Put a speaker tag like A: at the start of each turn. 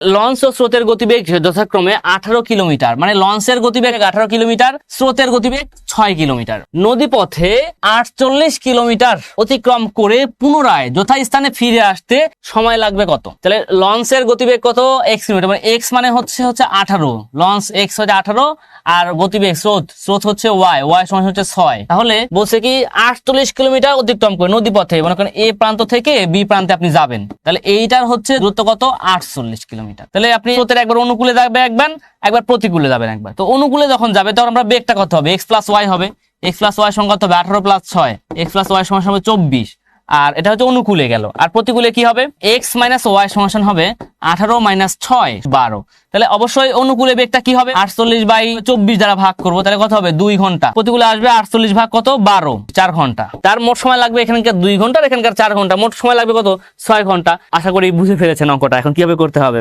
A: Launch ও স্রোতের গতিবেগ যথাক্রমে আঠারো কিলোমিটার। মানে লঞ্চের গতিবেগ আঠারো কিলোমিটার, স্রোতের গতিবেগ ছয় কিলোমিটার। নদীপথে আটচল্লিশ কিলোমিটার অতিক্রম করে পুনরায় যথাস্থানে ফিরে আসতে সময় লাগবে কত? তাহলে লঞ্চের গতিবেগ কত? X kilometre. মানে এক্স মানে হচ্ছে হচ্ছে আঠারো। লঞ্চ এক্স হচ্ছে আঠারো আর গতিবেগ স্রোত স্রোত হচ্ছে ওয়াই ওয়াই সমান হচ্ছে ছয়। তাহলে বলছে কি, আটচল্লিশ কিলোমিটার অতিক্রম করে নদীপথে, মনে করেন এ প্রান্ত থেকে বি প্রান্তে আপনি যাবেন। তাহলে এইটার হচ্ছে দূরত্ব কত? আটচল্লিশ কিলোমিটার। তাহলে আপনি স্রোতের একবার অনুকূলে যাবে একবার একবার প্রতিকূলে যাবেন একবার। তো অনুকূলে যখন যাবে, তখন আমরা বেগটা কত হবে? এক্স প্লাস ওয়াই হবে। এক্স প্লাস ওয়াই কত হবে? আঠারো প্লাস ছয়। এক্স প্লাস ওয়াই সমান হবে চব্বিশ। আর এটা হচ্ছে অনুকূলে গেল। আর প্রতিকূলে কি হবে? এক্স মাইনাস ওয়াই সমান হবে আঠারো মাইনাস ছয়, বারো। তাহলে অবশ্যই অনুকূলে বেগটা কি হবে? আটচল্লিশ বাই চব্বিশ দ্বারা ভাগ করব। তাহলে কত হবে? দুই ঘণ্টা। প্রতিকূলে আসবে আটচল্লিশ ভাগ কত? বারো। চার ঘণ্টা। তার মোট সময় লাগবে এখানকার দুই ঘণ্টা এখানকার চার ঘণ্টা। মোট সময় লাগবে কত? ছয় ঘণ্টা। আশা করি বুঝে ফেলেছেন অঙ্কটা। এখন কীভাবে করতে হবে?